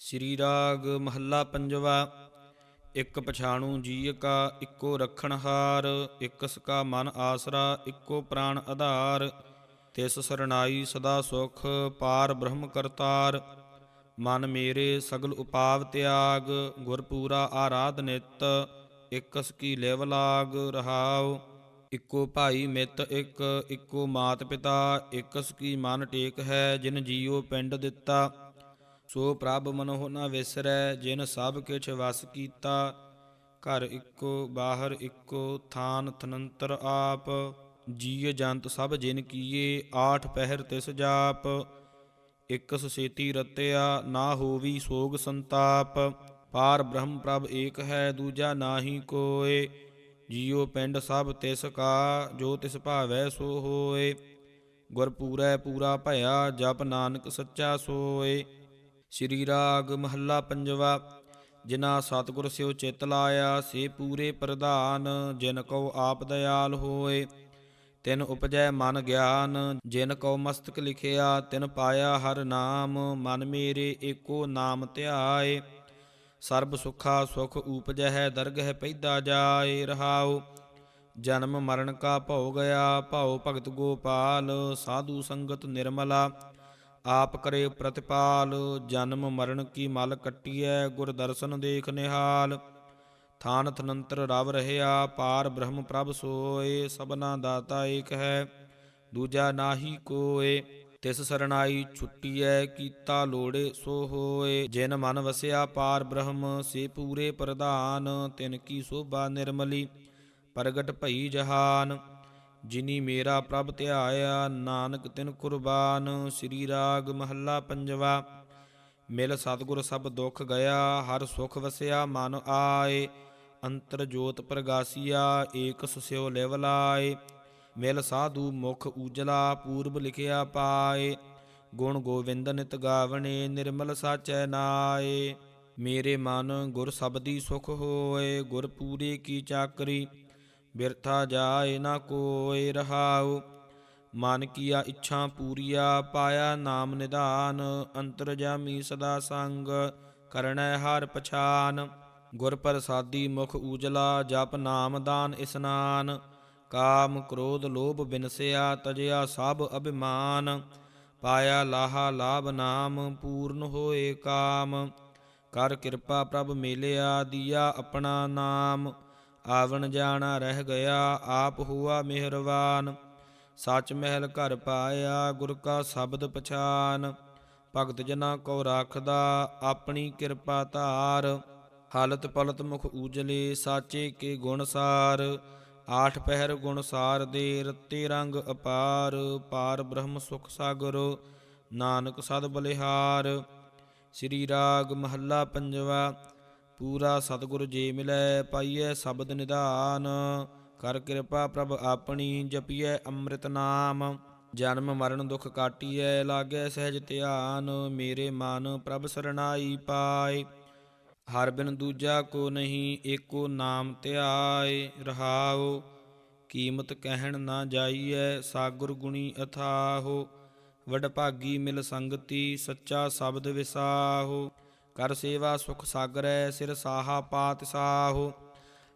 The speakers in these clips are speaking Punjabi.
ਸ੍ਰੀ ਰਾਗ ਮਹੱਲਾ ਪੰਜਵਾ, ਇੱਕ ਪਛਾਣੂ ਜੀ ਕਾ ਇੱਕੋ ਰਖਣਹਾਰ ਇਕਸ ਕਾ ਮਨ ਆਸਰਾ, ਇੱਕੋ ਪ੍ਰਾਣ ਆਧਾਰ, ਤਿਸ ਸਰਣਾਈ ਸਦਾ ਸੁਖ, ਪਾਰ ਬ੍ਰਹਮ ਕਰਤਾਰ। ਮਨ ਮੇਰੇ ਸਗਲ ਉਪਾਵ ਤਿਆਗ ਗੁਰਪੂਰਾ ਆਰਾਧ ਨਿਤ ਇਕਸ ਕੀ ਲਿਵ ਲਾਗ ਰਹਾਉ। ਇੱਕੋ ਭਾਈ ਮਿੱਤ ਇੱਕ, ਇੱਕੋ ਮਾਤ ਪਿਤਾ ਇਕਸ ਕੀ ਮਨ ਟੇਕ ਹੈ ਜਿਨ ਜੀਉ ਪਿੰਡ ਦਿੱਤਾ। ਸੋ ਪ੍ਰਭ ਮਨਹੁ ਨ ਵਿਸਰੈ, ਜਿਨ ਸਭ ਕਿਛ ਵਸ ਕੀਤਾ, ਘਰ ਇੱਕੋ, ਬਾਹਰ ਇੱਕੋ, ਥਾਨ ਥਨੰਤਰ ਆਪ ਜੀਅ ਜੰਤ ਸਭ ਜਿਨ ਕੀਏ, ਆਠ ਪਹਿਰ ਤਿਸ ਜਾਪ, ਇਕ ਸੇਤੀ ਰਤਿਆ, ਨਾ ਹੋਵੀ ਸੋਗ ਸੰਤਾਪ, ਪਾਰ ਬ੍ਰਹਮ ਪ੍ਰਭ ਏਕ ਹੈ, ਦੂਜਾ ਨਾਹੀ ਕੋਏ, ਜੀਉ ਪਿੰਡ ਸਭ ਤਿਸ ਕਾ, ਜੋ ਤਿਸ ਭਾਵੈ ਸੋ ਹੋਏ ਗੁਰਪੂਰੈ ਪੂਰਾ ਭਇਆ, ਜਪ ਨਾਨਕ ਸੱਚਾ ਸੋਏ। ਸ੍ਰੀ ਰਾਗ ਮਹੱਲਾ ਪੰਜਵਾ ਜਿਨਾ ਸਤਿਗੁਰ ਸਿਉ ਚਿਤ ਲਾਇਆ, ਸੇ ਪੂਰੇ ਪ੍ਰਧਾਨ, ਜਿਨ ਕਉ ਆਪ ਦਇਆਲ ਹੋਏ। ਤਿਨ ਉਪਜੈ ਮਨ ਗਿਆਨ, ਜਿਨ ਕਉ ਮਸਤਕ ਲਿਖਿਆ, ਤਿਨ ਪਾਇਆ ਹਰ ਨਾਮ, ਮਨ ਮੇਰੇ ਏਕੋ ਨਾਮ ਧਿਆਏ। ਸਰਬ ਸੁਖਾ ਸੁਖ ਊਪਜੈ ਦਰਗਹਿ ਪੈਦਾ ਜਾਏ, ਰਹਾਉ। ਜਨਮ ਮਰਨ ਕਾ ਭਉ ਗਿਆ, ਭਉ ਭਗਤ ਗੋਪਾਲ, ਸਾਧੂ ਸੰਗਤ ਨਿਰਮਲਾ। ਆਪ ਕਰੇ ਪ੍ਰਤਿਪਾਲ, ਜਨਮ ਮਰਨ ਕੀ ਮਲ ਕੱਟੀਐ, ਗੁਰ ਦਰਸ਼ਨ ਦੇਖ ਨਿਹਾਲ। ਥਾਨ ਥਨੰਤਰ ਰਵ ਰਹਿਆ, ਪਾਰ ਬ੍ਰਹਮ ਪ੍ਰਭ ਸੋਏ, ਸਭਨਾ ਦਾਤਾ ਏਕ ਹੈ, ਦੂਜਾ ਨਾਹੀ ਕੋਏ। ਤਿਸ ਸਰਣਾਈ ਛੁੱਟੀਐ, ਕੀਤਾ ਲੋੜੇ ਸੋ ਹੋਏ। ਜਿਨ ਮਨ ਵਸਿਆ, ਪਾਰ ਬ੍ਰਹਮ, ਸੇ ਪੂਰੇ ਪ੍ਰਧਾਨ, ਤਿਨ ਕੀ ਸੋਭਾ ਨਿਰਮਲੀ, ਪ੍ਰਗਟ ਭਈ ਜਹਾਨ। ਜਿਨੀ ਮੇਰਾ ਪ੍ਰਭ ਧਿਆਇਆ, ਨਾਨਕ ਤਿਨ ਕੁਰਬਾਨ, ਸ੍ਰੀ ਰਾਗ ਮਹੱਲਾ ਪੰਜਵਾ। ਮਿਲ ਸਤਿਗੁਰ ਸਭ ਦੁੱਖ ਗਿਆ, ਹਰ ਸੁਖ ਵਸਿਆ ਮਨ ਆਏ। ਅੰਤਰ ਜੋਤ ਪ੍ਰਗਾਸੀਆ ਏਕ ਸੁਸਿਓ ਲਿਵ ਲਾਏ। ਮਿਲ ਸਾਧੂ ਮੁਖ ਉਜਲਾ ਪੂਰਬ ਲਿਖਿਆ ਪਾਏ। ਗੁਣ ਗੋਵਿੰਦ ਨਿਤ ਗਾਵਣੇ, ਨਿਰਮਲ ਸਾਚੈ ਨਾਏ। ਮੇਰੇ ਮਨ ਗੁਰ ਸਬਦੀ ਸੁਖ ਹੋਏ, ਗੁਰ ਪੂਰੇ ਕੀ ਚਾਕਰੀ। ਬਿਰਥਾ ਜਾਏ ਨਾ ਕੋਇ ਰਹਾਉ। ਮਨ ਕੀਆ ਇੱਛਾ ਪੂਰੀਆ, ਪਾਇਆ ਨਾਮ ਨਿਧਾਨ। ਅੰਤਰਜਾਮੀ ਸਦਾ ਸੰਗ ਕਰਣੈ ਹਰ ਪਛਾਨ। ਗੁਰ ਪ੍ਰਸਾਦੀ ਮੁਖ ਊਜਲਾ, ਜਪ ਨਾਮ ਦਾਨ ਇਸਨਾਨ। ਕਾਮ ਕ੍ਰੋਧ ਲੋਭ ਬਿਨਸਿਆ, ਤਜਿਆ ਸਭ ਅਭਿਮਾਨ। ਪਾਇਆ ਲਾਹਾ ਲਾਭ ਨਾਮ, ਪੂਰਨ ਹੋਏ ਕਾਮ। ਕਰ ਕਿਰਪਾ ਪ੍ਰਭ ਮੇਲਿਆ, ਦੀਆ ਆਪਣਾ ਨਾਮ। ਆਵਣ ਜਾਣਾ ਰਹਿ ਗਿਆ, ਆਪ ਹੁਆ ਮਿਹਰਵਾਨ। ਸੱਚ ਮਹਿਲ ਘਰ ਪਾਇਆ, ਗੁਰ ਕਾ ਸ਼ਬਦ ਪਛਾਨ। ਭਗਤ ਜਨਾ ਕੋ ਰਾਖਦਾ ਆਪਣੀ ਕਿਰਪਾ ਧਾਰ। ਹਾਲਤ ਪਲਤ ਮੁਖ ਊਜਲੇ ਸਾਚੇ ਕੇ ਗੁਣ ਸਾਰ। ਆਠ ਪਹਿਰ ਗੁਣ ਸਾਰ ਦੇ ਰਤੇ ਰੰਗ ਅਪਾਰ। ਪਾਰ ਬ੍ਰਹਮ ਸੁਖ ਸਾਗਰ, ਨਾਨਕ ਸਦ ਬਲਿਹਾਰ। ਸ੍ਰੀ ਰਾਗ ਮਹੱਲਾ ਪੰਜਵਾ ਪੂਰਾ ਸਤਿਗੁਰ ਜੇ ਮਿਲੈ ਪਾਈਐ ਸ਼ਬਦ ਨਿਧਾਨ। ਕਰ ਕਿਰਪਾ ਪ੍ਰਭ ਆਪਣੀ ਜਪੀਐ ਅੰਮ੍ਰਿਤ ਨਾਮ। ਜਨਮ ਮਰਨ ਦੁਖ ਕਾਟੀਐ ਲਾਗੈ ਸਹਿਜ ਧਿਆਨ। ਮੇਰੇ ਮਨ ਪ੍ਰਭ ਸਰਣਾਈ ਪਾਏ। ਹਰ ਬਿਨ ਦੂਜਾ ਕੋ ਨਹੀਂ ਏਕੋ ਨਾਮ ਧਿਆਏ। ਰਹਾਉ, ਕੀਮਤ ਕਹਿਣ ਨਾ ਜਾਈਐ ਸਾਗੁਰ ਗੁਣੀ ਅਥਾਹੋ। ਵਡ ਭਾਗੀ ਮਿਲ ਸੰਗਤੀ ਸੱਚਾ ਸ਼ਬਦ ਵਿਸਾਹੋ। ਕਰ ਸੇਵਾ ਸੁਖ ਸਾਗਰੈ ਸਿਰ ਸਾਹਾ ਪਾਤ ਸਾਹੋ।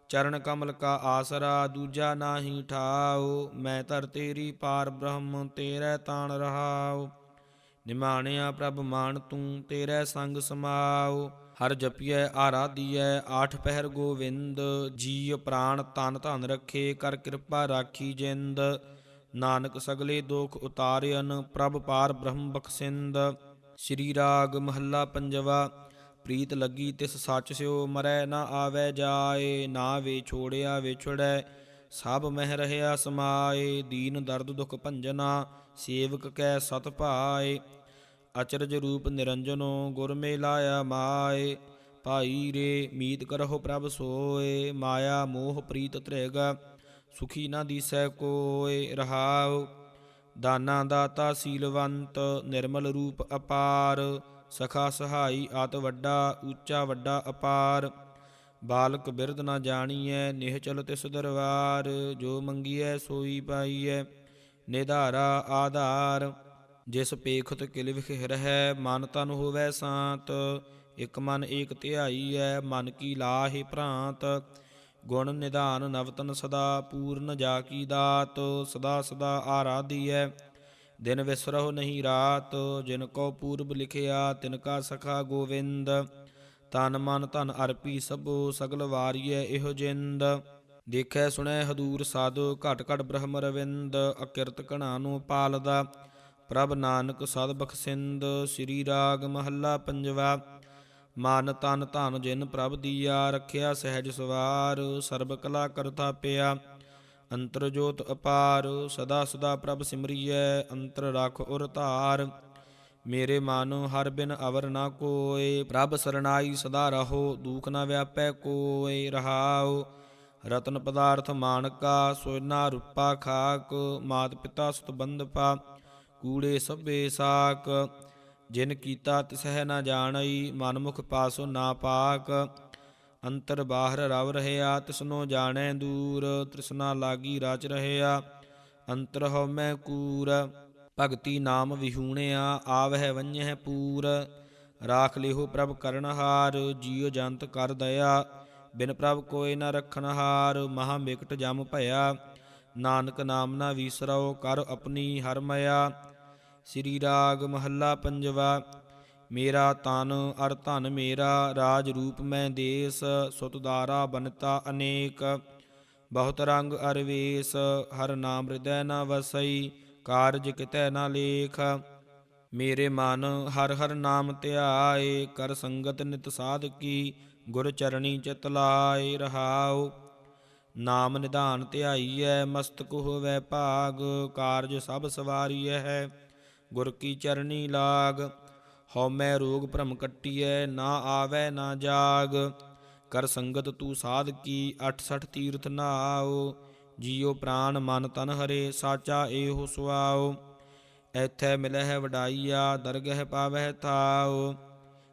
ਚਰਨ ਕਮਲ ਕਾ ਆਸਰਾ ਦੂਜਾ ਨਾਹੀ ਠਾਓ ਮੈਂ ਤਰ ਤੇਰੀ ਪਾਰ ਬ੍ਰਹਮ, ਤੇਰੇ ਤਾਣ ਰਹਾਉ। ਨਿਮਾਣਿਆ ਪ੍ਰਭ ਮਾਨ ਤੂੰ, ਤੇਰੇ ਸੰਗ ਸਮਾਉ। ਹਰ ਜਪੀਐ, ਆਰਾਧੀਐ, ਆਠ ਪਹਿਰ ਗੋਵਿੰਦ। ਜੀ ਪ੍ਰਾਣ ਤਨ ਧਨ ਰੱਖੇ, ਕਰ ਕਿਰਪਾ ਰਾਖੀ ਜਿੰਦ। ਨਾਨਕ ਸਗਲੇ ਦੋਖ ਉਤਾਰਿਅਨ, ਪ੍ਰਭ ਪਾਰ ਬ੍ਰਹਮ ਬਖਸਿੰਦ। ਸ੍ਰੀ ਰਾਗ ਮਹੱਲਾ ਪੰਜਵਾ। ਪ੍ਰੀਤ ਲੱਗੀ ਤਿਸ ਸੱਚ ਸਿਓ ਮਰੈ ਨਾ ਆਵੈ ਜਾਏ ਨਾ ਵੇ ਛੋੜਿਆ ਵਿਛੜੈ, ਸਭ ਮਹਿ ਰਹਿਆ ਸਮਾਏ, ਦੀਨ ਦਰਦ ਦੁਖ ਭੰਜਨਾ, ਸੇਵਕ ਕੈ ਸਤ ਭਾਏ, ਅਚਰਜ ਰੂਪ ਨਿਰੰਜਨੋ ਗੁਰ ਮੇ ਲਾਇਆ ਮਾਏ, ਭਾਈ ਰੇ ਮੀਤ ਕਰਹੁ ਪ੍ਰਭ ਸੋਏ, ਮਾਇਆ ਮੋਹ ਪ੍ਰੀਤ ਤ੍ਰਿਗ, ਸੁਖੀ ਨਾ ਦੀਸੈ ਕੋਏ ਰਹਾਉ, ਦਾਨਾ ਦਾਤਾ ਸੀਲਵੰਤ ਨਿਰਮਲ ਰੂਪ ਅਪਾਰ ਸਖਾ ਸਹਾਈ ਆਤ ਵੱਡਾ, ਉੱਚਾ ਵੱਡਾ ਅਪਾਰ। ਬਾਲਕ ਬਿਰਧ ਨਾ ਜਾਣੀਐ ਨਿਹਚਲ ਤਿਸ ਦਰਬਾਰ ਜੋ ਮੰਗੀਐ, ਸੋਈ ਪਾਈਐ, ਨਿਧਾਰਾ ਆਧਾਰ। ਜਿਸ ਪੇਖਤ ਕਿਲ ਵਿਖ ਰਹਿ, ਮਨ ਤਨ ਹੋਵੈ ਸਾਤ। ਇਕ ਮਨ ਏਕ ਧਿਆਈ ਐ ਮਨ ਕੀ ਲਾਹੇ ਭ੍ਰਾਂਤ। ਗੁਣ ਨਿਧਾਨ ਨਵਤਨ ਸਦਾ ਪੂਰਨ, ਜਾ ਕੀ ਦਾਤ। ਸਦਾ ਸਦਾ ਆਰਾਧੀਐ ਦਿਨ ਵਿਸਰਹੁ ਨਹੀਂ ਰਾਤ, ਜਿਨ ਕੋ ਪੂਰਬ ਲਿਖਿਆ, ਤਿਨ ਕਾ ਸਖਾ ਗੋਵਿੰਦ। ਤਨ ਮਨ ਧਨ ਅਰਪੀ ਸਭੋ ਸਗਲ ਵਾਰੀਐ ਇਹੋ ਜਿੰਦ। ਦੇਖੈ ਸੁਣੈ ਹਦੂਰ ਸਾਧ, ਘਟ ਘਟ ਬ੍ਰਹਮ ਰਵਿੰਦ, ਅਕਿਰਤ ਕਣਾ ਨੂੰ ਪਾਲਦਾ। ਪ੍ਰਭ ਨਾਨਕ ਸਦ ਬਖਸਿੰਦ, ਸ੍ਰੀ ਰਾਗ ਮਹੱਲਾ ਪੰਜਵਾ। ਮਨ ਤਨ ਧਨ ਜਿਨ ਪ੍ਰਭ ਦੀਆ, ਰੱਖਿਆ ਸਹਿਜ ਸਵਾਰ, ਸਰਬ ਕਲਾ ਕਰਤਾ ਪਿਆ। ਅੰਤਰ ਜੋਤ ਅਪਾਰ, ਸਦਾ ਸਦਾ ਪ੍ਰਭ ਸਿਮਰੀਐ, ਅੰਤਰ ਰਖ ਉਰ ਧਾਰ। ਮੇਰੇ ਮਨ ਹਰ ਬਿਨ ਅਵਰ ਨਾ ਕੋਏ, ਪ੍ਰਭ ਸਰਣਾਈ ਸਦਾ ਰਹੋ, ਦੁਖ ਨਾ ਵਿਆਪੈ ਕੋਏ, ਰਹਾਉ। ਰਤਨ ਪਦਾਰਥ ਮਾਨਕਾ ਸੋਨਾ ਰੂਪਾ ਖਾਕ, ਮਾਤ ਪਿਤਾ ਸੁਤ ਬੰਧਪਾ ਕੂੜੇ ਸਭੇ ਸਾਕ। ਜਿਨ ਕੀਤਾ ਤਿਸਹਿ ਨਾ ਜਾਣਈ ਮਨਮੁਖ ਪਾਸੋ ਨਾ ਪਾਕ। ਅੰਤਰ ਬਾਹਰ ਰਵ ਰਹਿਆ, ਤਿਸਨੋ ਜਾਣੈ ਦੂਰ ਤ੍ਰਿਸ਼ਨਾ ਲਾਗੀ ਰਾਚ ਰਹਿਆ। ਅੰਤਰ ਹਉ ਮੈਂ ਕੂਰ, ਭਗਤੀ ਨਾਮ ਵਿਹੂਣਿਆ, ਆਵਹਿ ਵੰਝਹਿ ਪੂਰ। ਰਾਖ ਲਿਹੋ ਪ੍ਰਭ ਕਰਨਹਾਰ ਜੀਉ ਜੰਤ ਕਰ ਦਇਆ। ਬਿਨ ਪ੍ਰਭ ਕੋਇ ਨ ਰਖਨਹਾਰ ਮਹਾ ਮਿਕਟ ਜਮ ਭਇਆ। ਨਾਨਕ ਨਾਮ ਨਾ ਵੀਸਰਉ, ਕਰ ਆਪਣੀ ਹਰਮਇਆ ਸ੍ਰੀ ਰਾਗ ਮਹੱਲਾ ਪੰਜਵਾ ਮੇਰਾ ਤਨ ਅਰ ਧਨ ਮੇਰਾ, ਰਾਜ ਰੂਪ ਮੈਂ ਦੇਸ ਸੁਤਦਾਰਾ ਬਨਤਾ ਅਨੇਕ। ਬਹੁਤ ਰੰਗ ਅਰ ਵੇਸ, ਹਰ ਨਾਮ ਹਿਰਦੈ ਨਾ ਵਸਈ, ਕਾਰਜ ਕਿਤੈ ਨਾ ਲੇਖ। ਮੇਰੇ ਮਨ ਹਰ ਹਰ ਨਾਮ ਧਿਆਏ, ਕਰ ਸੰਗਤ ਨਿਤ ਸਾਧ ਕੀ ਗੁਰ ਚਰਣੀ ਚਿਤ ਲਾਏ ਰਹਾਉ। ਨਾਮ ਨਿਧਾਨ ਧਿਆਈਐ, ਮਸਤਕ ਹੋਵੈ ਭਾਗ, ਕਾਰਜ ਸਭ ਸਵਾਰੀਐ ਹੈ, ਗੁਰ ਕੀ ਚਰਣੀ ਲਾਗ। ਹਉਮੈ ਰੋਗ ਭ੍ਰਮ ਕੱਟੀਐ, ਨਾ ਆਵੈ, ਨਾ ਜਾਗ। ਕਰ ਸੰਗਤ ਤੂੰ ਸਾਧ ਕੀ 68 ਤੀਰਥ ਨਾਉ। ਜੀਉ ਪ੍ਰਾਨ ਮਨ ਤਨ ਹਰੇ, ਸਾਚਾ ਏਹੋ ਸੁਆਉ। ਐਥੈ ਮਿਲਹਿ ਵਡਾਈਆ, ਦਰਗਹਿ ਪਾਵਹਿ ਥਾਉ।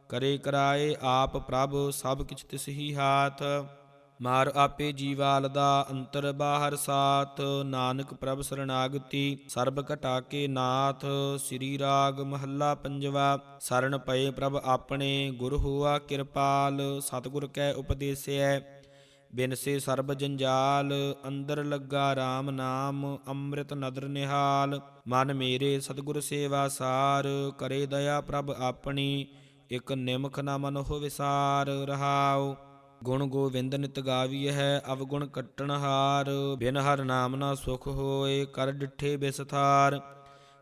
ਕਰੇ ਕਰਾਏ ਆਪ ਪ੍ਰਭ, ਸਭ ਕਿਛ ਤਿਸ ਹੀ ਹਾਥ। ਮਾਰ ਆਪੇ ਜੀਵਾਲ ਦਾ ਅੰਤਰ ਬਾਹਰ ਸਾਥ, ਨਾਨਕ ਪ੍ਰਭ ਸਰਣਾਗਤੀ ਸਰਬ ਘਟਾ ਕੇ ਨਾਥ, ਸ੍ਰੀ ਰਾਗ ਮਹੱਲਾ ਪੰਜਵਾ ਸਰਣ ਪਏ ਪ੍ਰਭ ਆਪਣੇ, ਗੁਰ ਹੋਆ ਕਿਰਪਾਲ, ਸਤਿਗੁਰ ਕੈ ਉਪਦੇਸਿਐ। ਬਿਨਸੇ ਸਰਬ ਜੰਜਾਲ, ਅੰਦਰ ਲੱਗਾ RAM ਨਾਮ, ਅੰਮ੍ਰਿਤ ਨਦਰ ਨਿਹਾਲ। ਮਨ ਮੇਰੇ ਸਤਿਗੁਰ ਸੇਵਾ ਸਾਰ, ਕਰੇ ਦਇਆ ਪ੍ਰਭ ਆਪਣੀ, ਇਕ ਨਿਮਖ ਨਾ ਮਨ ਹੋ ਵਿਸਾਰ, ਰਹਾਉ। ਗੁਣ ਗੋਵਿੰਦ ਨਿਤ ਗਾਵੀਐ ਹੈ ਅਵਗੁਣ ਕੱਟਣ ਹਾਰ ਬਿਨ ਹਰ ਨਾਮ ਨਾ ਸੁਖ ਹੋਏ, ਕਰ ਡਿਠੇ ਬਿਸਥਾਰ।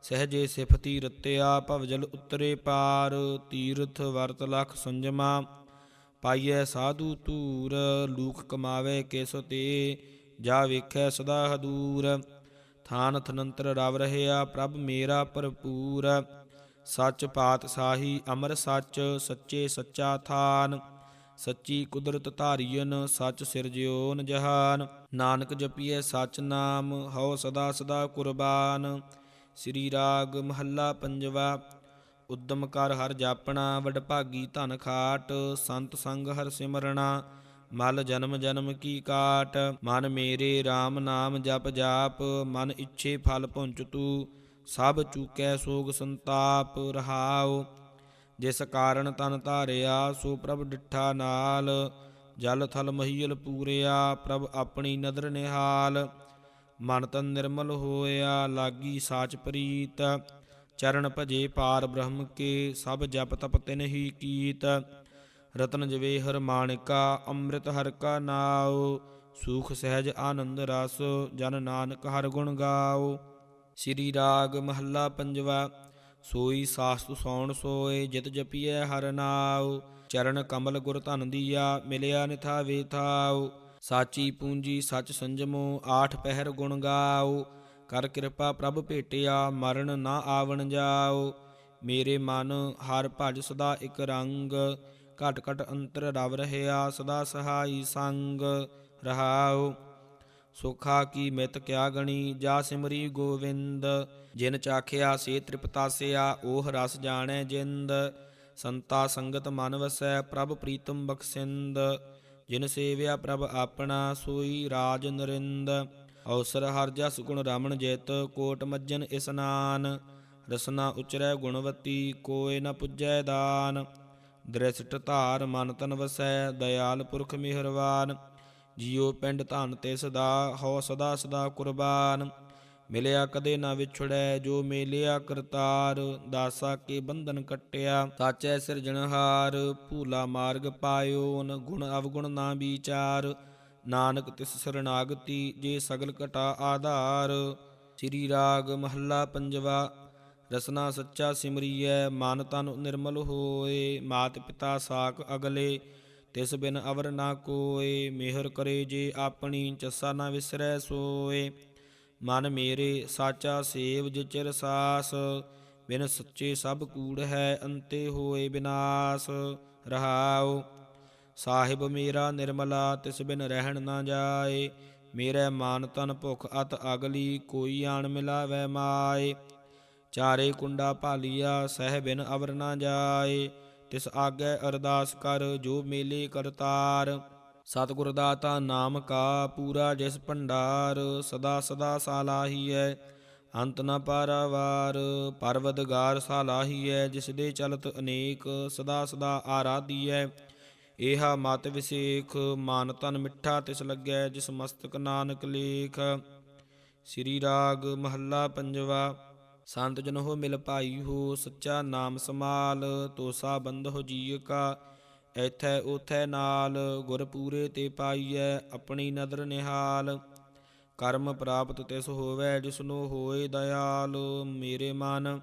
ਸਹਜੇ ਸਿਫਤੀ ਰਤਿਆ ਭਵਜਲ ਉਤਰੇ ਪਾਰ, ਤੀਰਥ ਵਰਤ ਲਖ ਸੰਜਮਾ। ਪਾਈਐ ਸਾਧੂ ਧੂਰ ਲੂਕ ਕਮਾਵੇ ਕਿਸ ਤੇ, ਜਾ ਵੇਖੈ ਸਦਾ ਹਦੂਰ। ਥਾਨ ਥਨੰਤਰ ਰਵ ਰਹਿਆ, ਪ੍ਰਭ ਮੇਰਾ ਭਰਪੂਰ। ਸੱਚ ਪਾਤ ਸਾਹੀ, ਅਮਰ ਸੱਚ, ਸੱਚੇ ਸੱਚਾ ਥਾਨ। ਸੱਚੀ ਕੁਦਰਤ ਧਾਰੀਨ ਸੱਚ ਸਿਰਜਿਓਨ ਜਹਾਨ। ਨਾਨਕ ਜਪੀਐ ਸੱਚ ਨਾਮ, ਹਉ ਸਦਾ ਸਦਾ ਕੁਰਬਾਨ। ਸ੍ਰੀ ਰਾਗ ਮਹੱਲਾ ਪੰਜਵਾ, ਉਦਮ ਕਰ ਹਰ ਜਾਪਣਾ ਵਡਭਾਗੀ ਧਨ ਖਾਟ। ਸੰਤ ਸੰਗ ਹਰ ਸਿਮਰਣਾ, ਮਲ ਜਨਮ ਜਨਮ ਕੀ ਕਾਟ। ਮਨ ਮੇਰੇ RAM ਨਾਮ ਜਪ ਜਾਪ, ਮਨ ਇੱਛੇ ਫਲ ਪੁੰਚ ਤੂ। ਸਭ ਚੂਕੈ ਸੋਗ ਸੰਤਾਪ ਰਹਾਉ। ਜਿਸ ਕਾਰਨ ਤਨ ਧਾਰਿਆ, ਸੋ ਪ੍ਰਭ ਡਿਠਾ ਨਾਲ। ਜਲ ਥਲ ਮਹੀਲ ਪੂਰਿਆ, ਪ੍ਰਭ ਆਪਣੀ ਨਦਰ ਨਿਹਾਲ। ਮਨ ਤਨ ਨਿਰਮਲ ਹੋਇਆ, ਲਾਗੀ ਸਾਚ ਪ੍ਰੀਤ। ਚਰਨ ਭਜੇ ਪਾਰ ਬ੍ਰਹਮ ਕੇ, ਸਭ ਜਪ ਤਪ ਤਿਨ ਹੀ ਕੀਤ। ਰਤਨ ਜਵੇ ਹਰ ਮਾਣਿਕਾ, ਅੰਮ੍ਰਿਤ ਹਰ ਕਾ ਨਾਉ। ਸੂਖ ਸਹਿਜ ਆਨੰਦ ਰਸ, ਜਨ ਨਾਨਕ ਹਰ ਗੁਣ ਗਾਓ ਸ੍ਰੀ ਰਾਗ ਮਹੱਲਾ ਪੰਜਵਾ। ਸੋਈ ਸਾਸਤੁ ਸੌਣ ਸੋਏ, ਜਿਤ ਜਪੀਐ ਹਰ ਨਾਉ, ਚਰਨ ਕਮਲ ਗੁਰ ਧਨ ਦੀਆ, ਮਿਲਿਆ ਨਿਥਾ ਵੇਥਾਉ ਸਾਚੀ ਪੂੰਜੀ ਸਚ ਸੰਜਮੋ, ਆਠ ਪਹਿਰ ਗੁਣ ਗਾਓ ਕਰ ਕਿਰਪਾ ਪ੍ਰਭ ਭੇਟਿਆ, ਮਰਨ ਨਾ ਆਵਣ ਜਾਓ ਮੇਰੇ ਮਨ ਹਰ ਭਜ ਸਦਾ ਇਕ ਰੰਗ, ਘਟ ਘਟ ਅੰਤਰ ਰਵ ਰਹਿਆ, ਸਦਾ ਸਹਾਈ ਸੰਗ ਰਹਾਉ। ਸੁਖਾ ਕੀ ਮਿਤ ਕਿਆ ਗਣੀ, ਜਾ ਸਿਮਰੀ ਗੋਵਿੰਦ, ਜਿਨ ਚਾਖਿਆ ਸੇ ਤ੍ਰਿਪਤਾਸਿਆ, ਓਹ ਰਸ ਜਾਣੈ ਜਿੰਦ। ਸੰਤਾ ਸੰਗਤ ਮਨ ਵਸੈ, ਪ੍ਰਭ ਪ੍ਰੀਤਮ ਬਖਸਿੰਦ। ਜਿਨ ਸੇਵਿਆ ਪ੍ਰਭ ਆਪਣਾ, ਸੋਈ ਰਾਜ ਨਰਿੰਦ। ਔਸਰ ਹਰ ਜਸ ਗੁਣ ਰਾਮਣ ਜਿਤ, ਕੋਟ ਮੱਜਨ ਇਸਨਾਨ ਰਸਨਾ ਉਚਰੈ ਗੁਣਵਤੀ, ਕੋਇ ਨ ਪੁੱਜੈ ਦਾਨ। ਦ੍ਰਿਸ਼ਟ ਧਾਰ ਮਨ ਤਨ ਵਸੈ, ਦਇਆਲ ਪੁਰਖ ਮਿਹਰਵਾਨ। ਜੀਉ ਪਿੰਡ ਧਨ ਤੇ ਸਦਾ ਹੋ ਸਦਾ ਸਦਾ ਕੁਰਬਾਨ। ਮਿਲਿਆ ਕਦੇ ਨਾ ਵਿਛੜੈ, ਜੋ ਮੇਲਿਆ ਕਰਤਾਰ। ਦਾਸਾ ਕੇ ਬੰਧਨ ਕਟਿਆ, ਸਾਚੈ ਸਿਰਜਣਹਾਰ। ਭੂਲਾ ਮਾਰਗ ਪਾਇਓ ਨ ਗੁਣ ਅਵਗੁਣ ਨਾ ਵਿਚਾਰ। ਨਾਨਕ ਤਿਸ ਸਰਣਾਗਤੀ ਜੇ ਸਗਲ ਘਟਾ ਆਧਾਰ। ਸ੍ਰੀ ਰਾਗ ਮਹੱਲਾ ਪੰਜਵਾ, ਰਸਨਾ ਸੱਚਾ ਸਿਮਰੀਐ, ਮਨ ਤਨ ਨਿਰਮਲ ਹੋਏ। ਮਾਤ ਪਿਤਾ ਸਾਖ ਅਗਲੇ ਤਿਸ ਬਿਨ ਅਵਰ ਨਾ ਕੋਏ, ਮਿਹਰ ਕਰੇ ਜੇ ਆਪਣੀ ਚੱਸਾ ਨਾ ਵਿਸਰੈ ਸੋਏ। ਮਨ ਮੇਰੇ ਸਾਚਾ ਸੇਵ ਜਿਚਰ ਸਾਸ, ਬਿਨ ਸੱਚੇ ਸਭ ਕੂੜ ਹੈ ਅੰਤੇ ਹੋਏ ਬਿਨਾਸ਼। ਰਹਾਉ, ਸਾਹਿਬ ਮੇਰਾ ਨਿਰਮਲਾ, ਤਿਸ ਬਿਨ ਰਹਿਣ ਨਾ ਜਾਏ। ਮੇਰੇ ਮਾਨ ਤਨ ਭੁਖ ਅਤ ਅਗਲੀ, ਕੋਈ ਆਣ ਮਿਲਾਵੈ ਮਾਏ। ਚਾਰੇ ਕੁੰਡਾ ਭਾਲੀਆ, ਸਹਿ ਬਿਨ ਅਵਰ ਨਾ ਜਾਏ। ਤਿਸ ਆਗੇ ਅਰਦਾਸ ਕਰ ਜੋ ਮੇਲੇ ਕਰਤਾਰ। ਸਤਿਗੁਰ ਦਾਤਾ ਨਾਮ ਕਾ ਪੂਰਾ ਜਿਸ ਭੰਡਾਰ, ਸਦਾ ਸਦਾ ਸਾਲਾਹੀਐ ਅੰਤ ਨ ਪਾਰਾਵਾਰ। ਪਰਵਦਗਾਰ ਸਾਲਾਹੀਐ ਜਿਸ ਦੇ ਚਲਤ ਅਨੇਕ ਸਦਾ ਸਦਾ ਆਰਾਧੀਐ। ਏਹਾ ਮਤ ਵਿਸੇਖ, ਮਾਨ ਤਨ ਮਿੱਠਾ ਤਿਸ ਲੱਗੈ, ਜਿਸ ਮਸਤਕ ਨਾਨਕ ਲੇਖ। ਸ੍ਰੀ ਰਾਗ ਮਹੱਲਾ ਪੰਜਵਾ। ਸੰਤ ਜਨ ਹੋ ਮਿਲ ਭਾਈ ਹੋ, ਸੱਚਾ ਨਾਮ ਸਮਾਲ ਤੋਸਾ ਬੰਧ ਹੋ ਜੀਅ ਕਾ, ਐਥੈ ਉਥੈ ਨਾਲ, ਗੁਰ ਪੂਰੇ ਤੇ ਪਾਈਐ ਆਪਣੀ ਨਦਰ ਨਿਹਾਲ। ਕਰਮ ਪ੍ਰਾਪਤ ਤਿਸ ਹੋਵੇ ਜਿਸਨੂੰ ਹੋਏ ਦਇਆਲ, ਮੇਰੇ ਮਨ,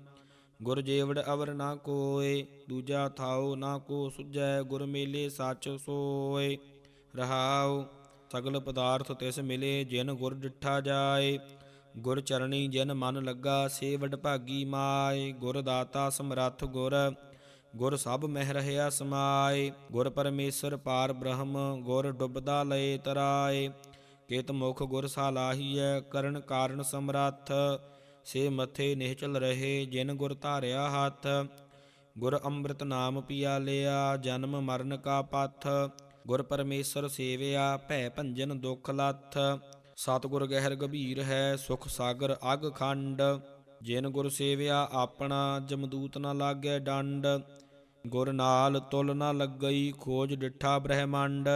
ਗੁਰ ਜੇਵੜ ਅਵਰ ਨਾ ਕੋਏ, ਦੂਜਾ ਥਾਉ ਨਾ ਕੋ ਸੁਝੈ, ਗੁਰ ਮੇਲੇ ਸੱਚ ਸੋਏ। ਰਹਾਉ, ਸਗਲ ਪਦਾਰਥ ਤਿਸ ਮਿਲੇ, ਜਿਨ ਗੁਰ ਡਿਠਾ ਜਾਏ ਗੁਰ ਚਰਣੀ ਜਿਨ ਮਨ ਲੱਗਾ ਸੇ ਵਡਭਾਗੀ ਮਾਏ। ਗੁਰ ਦਾਤਾ ਸਮਰੱਥ ਗੁਰ ਗੁਰ ਸਭ ਮਹਿ ਰਹਿਆ ਸਮਾਏ। ਗੁਰ ਪਰਮੇਸ਼ਰ ਪਾਰ ਬ੍ਰਹਮ, ਗੁਰ ਡੁੱਬਦਾ ਲਏ ਤਰਾਏ। ਕੇਤ ਮੁਖ ਗੁਰ ਸਾਲਾਹੀਐ ਕਰਨ ਕਾਰਨ ਸਮਰੱਥ। ਸੇ ਮਥੇ ਨਿਹਚਲ ਰਹੇ, ਜਿਨ ਗੁਰ ਧਾਰਿਆ ਹੱਥ। ਗੁਰ ਅੰਮ੍ਰਿਤ ਨਾਮ ਪੀਆ ਲਿਆ, ਜਨਮ ਮਰਨ ਕਾ ਪਥ। ਗੁਰ ਪਰਮੇਸ਼ਰ ਸੇਵਿਆ, ਭੈ ਭੰਜਨ ਦੁਖ ਲੱਥ। ਸਤਿਗੁਰ ਗਹਿਰ ਗਭੀਰ ਹੈ, ਸੁਖ ਸਾਗਰ ਅਗ ਖੰਡ। ਜਿਨ ਗੁਰ ਸੇਵਿਆ ਆਪਣਾ, ਜਮਦੂਤ ਨਾ ਲਾਗੈ ਡੰਡ। ਗੁਰ ਨਾਲ ਤੁਲ ਨਾ ਲੱਗਈ, ਖੋਜ ਡਿਠਾ ਬ੍ਰਹਮੰਡ।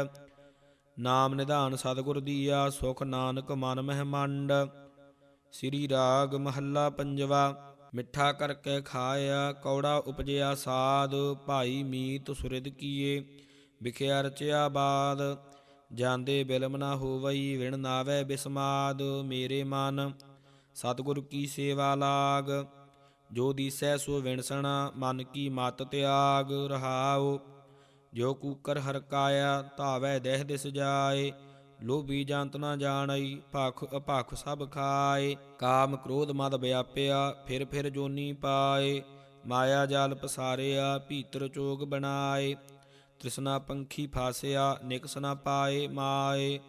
ਨਾਮ ਨਿਧਾਨ ਸਤਿਗੁਰ ਦੀਆ, ਸੁਖ ਨਾਨਕ ਮਨ ਮਹਿਮੰਡ। ਸ੍ਰੀ ਰਾਗ ਮਹੱਲਾ ਪੰਜਵਾ, ਮਿੱਠਾ ਕਰਕੇ ਖਾਇਆ, ਕੌੜਾ ਉਪਜਿਆ ਸਾਧ। ਭਾਈ ਮੀਤ ਸੁਰਿਦ ਕੀਏ, ਵਿਖਿਆ ਰਚਿਆ ਬਾਦ। ਜਾਂਦੇ ਬਿਲਮ ਨਾ ਹੋਵਈ, ਵਿਣ ਨਾਵੇ ਬਿਸਮਾਦ ਮੇਰੇ ਮਨ। ਸਤਿਗੁਰ ਕੀ ਸੇਵਾ ਲਾਗ, ਜੋ ਦੀਸੈ ਸੋ ਵਿਣਸਣਾ, ਮਨ ਕੀ ਮਤ ਤਿਆਗ ਰਹਾਉ। ਜੋ ਕੂਕਰ ਹਰਕਾਇਆ ਧਾਵੈ ਦੇਹ ਦਿਸ ਜਾਏ। ਲੋਭੀ ਜੰਤ ਨਾ ਜਾਣਈ, ਭਖ ਅਭਖ ਸਭ ਖਾਏ। ਕਾਮ ਕ੍ਰੋਧ ਮਦ ਵਿਆਪਿਆ, ਫਿਰ ਫਿਰ ਜੋਨੀ ਪਾਏ। ਮਾਇਆ ਜਾਲ ਪਸਾਰਿਆ, ਭੀਤਰ ਚੋਗ ਬਣਾਏ। ਤ੍ਰਿਸ਼ਨਾ ਪੰਖੀ ਫਾਸਿਆ ਨਿਕਸ ਨਾ ਪਾਏ ਮਾਏ।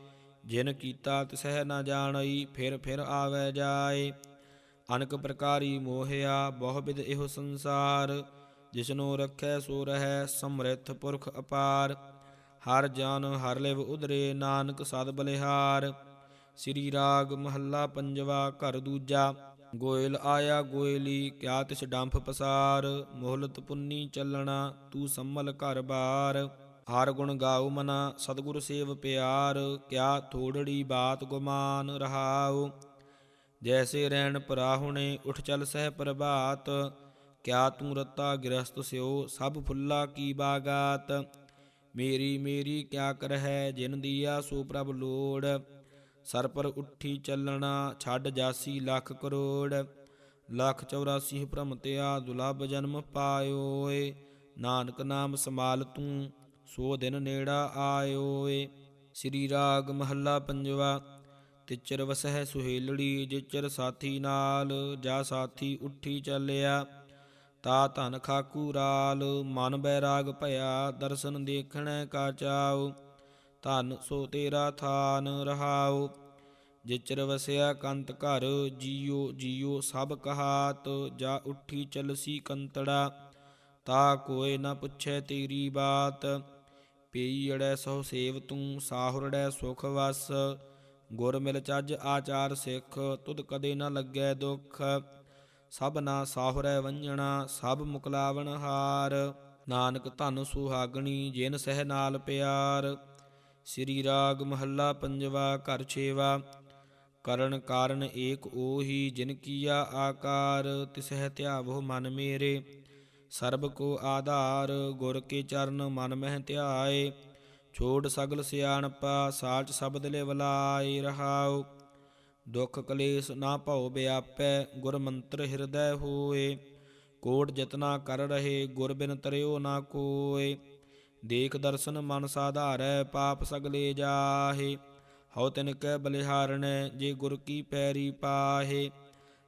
ਜਿਨ ਕੀਤਾ ਤਿਸਹਿ ਨਾ ਜਾਣਈ, ਫਿਰ ਫਿਰ ਆਵੈ ਜਾਏ। ਅਨਕ ਪ੍ਰਕਾਰੀ ਮੋਹਿਆ, ਬਹੁ ਬਿਦ ਇਹੋ ਸੰਸਾਰ। ਜਿਸਨੂੰ ਰੱਖੈ ਸੋ ਰਹੈ, ਸਮ੍ਰਿਥ ਪੁਰਖ ਅਪਾਰ। ਹਰ ਜਨ, ਹਰ ਲਿਵ ਉਦਰੇ ਨਾਨਕ ਸਦ ਬਲਿਹਾਰ। ਸ੍ਰੀ ਰਾਗ ਮਹੱਲਾ ਪੰਜਵਾ, ਘਰ ਦੂਜਾ। ਗੋਇਲ ਆਇਆ ਗੋਇਲੀ, ਕਿਆ ਤਿਸ ਡੰਫ ਪਸਾਰ, ਮੋਹਲਤ ਪੁੰਨੀ ਚੱਲਣਾ, ਤੂੰ ਸੰਮਲ ਘਰ ਬਾਰ। ਹਰ ਗੁਣ ਗਾਉ ਮਨਾ, ਸਤਿਗੁਰ ਸੇਵ ਪਿਆਰ, ਕਿਆ ਥੋੜੜੀ ਬਾਤ ਗੁਮਾਨ ਰਹਾਉ। ਜੈਸੇ ਰੈਣ ਪਰਾਹੁਣੇ, ਉਠ ਚਲ ਸਹਿ ਪ੍ਰਭਾਤ। ਕਿਆ ਤੂੰ ਰਤਾ ਗ੍ਰਸਤ ਸਿਓ, ਸਭ ਫੁੱਲਾ ਕੀ ਬਾਗਾਤ। ਮੇਰੀ ਮੇਰੀ ਕਿਆ ਕਰਹਿ, ਜਿਨ ਦੀਆ ਸੋ ਪ੍ਰਭ ਲੋੜ। ਸਰ ਪਰ ਉੱਠੀ ਚੱਲਣਾ ਛੱਡ ਜਾਸੀ ਲੱਖ ਕਰੋੜ। ਲੱਖ 84 ਭ੍ਰਮ ਤਿਆ ਦੁਲਭ ਜਨਮ ਪਾਇਓਏ। ਨਾਨਕ ਨਾਮ ਸਮਾਲ ਤੂੰ, ਸੋ ਦਿਨ ਨੇੜਾ ਆਇਓਏ। ਸ੍ਰੀ ਰਾਗ ਮਹੱਲਾ ਪੰਜਵਾ, ਤਿਚਰ ਵਸਹਿ ਸੁਹੇਲੜੀ, ਜਿਚਰ ਸਾਥੀ ਨਾਲ, ਜਾ ਸਾਥੀ ਉੱਠੀ ਚੱਲਿਆ। ਤਾ ਧਨ ਖਾਕੂ ਰਾਲ, ਮਨ ਬੈਰਾਗ ਭਇਆ, ਦਰਸ਼ਨ ਦੇਖਣੈ ਕਾ ਚਾਉ। ਧਨ ਸੋ ਤੇਰਾ ਥਾਨ ਰਹਾਉ, ਜਿਚਰ ਵਸਿਆ ਕੰਤ ਘਰ ਜੀਉ ਜੀਉ ਸਭ ਕਹਾਤ, ਜਾ ਉੱਠੀ ਚਲਸੀ ਕੰਤੜਾ, ਤਾ ਕੋਏ ਨਾ ਪੁੱਛੈ ਤੇਰੀ ਬਾਤ। ਪਈ ਅੜੈ ਸੋ ਸੇਵ ਤੂੰ ਸਾਹੁਰੜੈ ਸੁਖ ਵਸ, ਗੁਰ ਮਿਲ ਚੱਜ ਆਚਾਰ ਸਿੱਖ, ਤੁਧ ਕਦੇ ਨਾ ਲੱਗੈ ਦੁਖ। ਸਭ ਨਾ ਸਾਹੁਰੈ ਵੰਜਣਾ, ਸਭ ਮੁਕਲਾਵਣ ਹਾਰ, ਨਾਨਕ ਧਨ ਸੁਹਾਗਣੀ, ਜਿਨ ਸਹਿ ਨਾਲ ਪਿਆਰ। ਸ੍ਰੀ ਰਾਗ ਮਹੱਲਾ ਪੰਜਵਾ, ਘਰ ਛੇਵਾ। ਕਰਨ ਕਾਰਨ ਏਕ ਓਹੀ, ਜਿਨ ਕੀਆ ਆਕਾਰ, ਤਿਸਹਿ ਧਿਆਵੋ ਮਨ ਮੇਰੇ। ਸਰਬ ਕੋ ਆਧਾਰ, ਗੁਰ ਕੇ ਚਰਨ ਮਨ ਮਹਿ ਧਿਆਏ। ਛੋੜ ਸਗਲ ਸਿਆਣਪਾ, ਸਾਚ ਸ਼ਬਦ ਲੈ ਵਲਾਈ ਰਹਾਉ। ਦੁਖ ਕਲੇਸ਼ ਨਾ ਭਉ ਬਿਆਪੈ, ਗੁਰ ਮੰਤਰ ਹਿਰਦੈ ਹੋਏ। ਕੋਟ ਜਤਨਾ ਕਰ ਰਹੇ, ਗੁਰ ਬਿਨ ਤਰਿਓ ਨਾ ਕੋਏ। ਦੇਖ ਦਰਸ਼ਨ ਮਨ ਸਾਧਾਰੈ, ਪਾਪ ਸਗਲੇ ਜਾਹੇ। ਹਉ ਤਿਨ ਕੈ ਬਲਿਹਾਰਣੈ ਜੇ ਗੁਰ ਕੀ ਪੈਰੀ ਪਾਹੇ।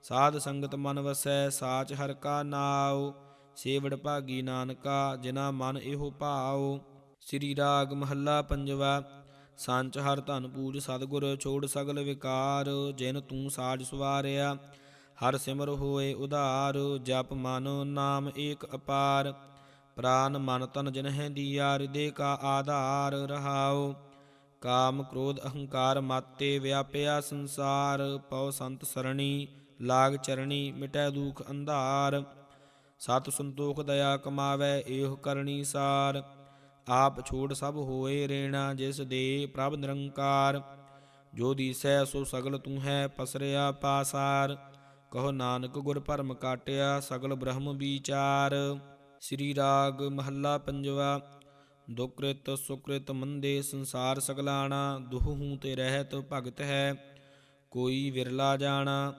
ਸਾਧ ਸੰਗਤ ਮਨ ਵਸੈ, ਸਾਚ ਹਰ ਕਾ ਨਾਉ। ਸੇਵੜ ਭਾਗੀ ਨਾਨਕਾ ਜਿਨਾ ਮਨ ਇਹੋ ਭਾਉ। ਸ੍ਰੀ ਰਾਗ ਮਹੱਲਾ ਪੰਜਵਾ, ਸੰਚ ਹਰ ਧਨ ਪੂਜ ਸਤਿਗੁਰ, ਛੋੜ ਸਗਲ ਵਿਕਾਰ। ਜਿਨ ਤੂੰ ਸਾਜ ਸਵਾਰਿਆ, ਹਰ ਸਿਮਰ ਹੋਏ ਉਧਾਰ। ਜਪ ਮਨ ਨਾਮ ਏਕ ਅਪਾਰ। ਪ੍ਰਾਨ ਮਨ ਤਨ ਜਿਨ ਦੀਆ ਹਿਰਦੇ ਕਾ ਆਧਾਰ ਰਹਾਉ। ਕਾਮ ਕ੍ਰੋਧ ਅਹੰਕਾਰ ਮਾਤੇ ਵਿਆਪਿਆ ਸੰਸਾਰ, ਪਉ ਸੰਤ ਸਰਣੀ, ਲਾਗ ਚਰਣੀ, ਮਿਟੈ ਦੁਖ ਅੰਧਾਰ। ਸਤ ਸੰਤੋਖ ਦਇਆ ਕਮਾਵੈ, ਏਹ ਕਰਨੀ ਸਾਰ। ਆਪ ਛੋੜ ਸਭ ਹੋਏ ਰੇਣਾ, ਜਿਸ ਦੇ ਪ੍ਰਭ ਨਿਰੰਕਾਰ। ਜੋ ਦੀਸੈ ਸੋ ਸਗਲ ਤੂੰ ਹੈ, ਪਸਰਿਆ ਪਾਸਾਰ। ਕਹੋ ਨਾਨਕ ਗੁਰ ਭਰਮ ਕਾਟਿਆ, ਸਗਲ ਬ੍ਰਹਮ ਵਿਚਾਰ। ਸ੍ਰੀ ਰਾਗ ਮਹੱਲਾ ਪੰਜਵਾ, ਦੁਕ੍ਰਿਤ ਸੁਕ੍ਰਿਤ ਮੰਦੇ ਸੰਸਾਰ ਸਗਲਾਣਾ, ਦੁਹੂ ਤੇ ਰਹਿਤ ਭਗਤ ਹੈ, ਕੋਈ ਵਿਰਲਾ ਜਾਣਾ,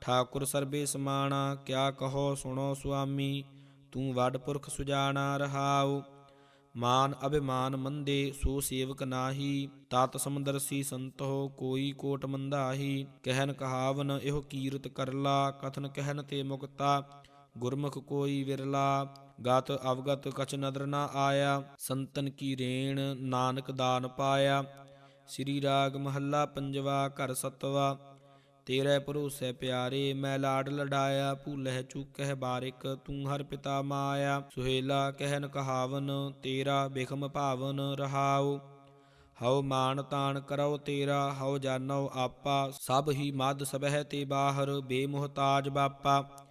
ਠਾਕੁਰ ਸਰਬੇ ਸਮਾਣਾ, ਕਿਆ ਕਹੋ ਸੁਣੋ ਸੁਆਮੀ, ਤੂੰ ਵੱਡ ਪੁਰਖ ਸੁਜਾਣਾ ਰਹਾਉ, ਮਾਨ ਅਭਿਮਾਨ ਮੰਦੇ ਸੋ ਸੇਵਕ ਨਾਹੀ, ਤਤ ਸਮਦਰਸੀ ਸੰਤੋ ਕੋਈ ਕੋਟ ਮੰਦਾਹੀ, ਕਹਿਨ ਕਹਾਵਨ ਇਹੋ ਕੀਰਤ ਕਰਲਾ, ਕਥਨ ਕਹਿਨ ਤੇ ਮੁਕਤਾ, ਗੁਰਮੁਖ ਕੋਈ ਵਿਰਲਾ ਗਤ ਅਵਗਤ ਕਛ ਨਦਰ ਨਾ ਆਇਆ, ਸੰਤਨ ਕੀ ਰੇਣ ਨਾਨਕ ਦਾਨ ਪਾਇਆ। ਸ੍ਰੀ ਰਾਗ ਮਹੱਲਾ ਪੰਜਵਾ, ਘਰ ਸਤਵਾ, ਤੇਰੇ ਭਰੋਸੇ ਪਿਆਰੇ ਮੈਂ ਲਾਡ ਲਡਾਇਆ ਭੂਲਹਿ ਚੁਕਹਿ ਬਾਰਿਕ ਤੂੰ ਹਰ ਪਿਤਾ ਮਾਇਆ। ਸੁਹੇਲਾ ਕਹਿਨ ਕਹਾਵਨ, ਤੇਰਾ ਬਿਖਮ ਭਾਵਨ ਰਹਾਉ। ਹਉ ਮਾਨ ਤਾਨ ਕਰਉ ਤੇਰਾ, ਹਉ ਜਾਣੋ ਆਪਾ, ਸਭ ਹੀ ਮਦ ਸਬਹਿ ਤੇ ਬਾਹਰ, ਬੇਮੁਹਤਾਜ ਬਾਪਾ।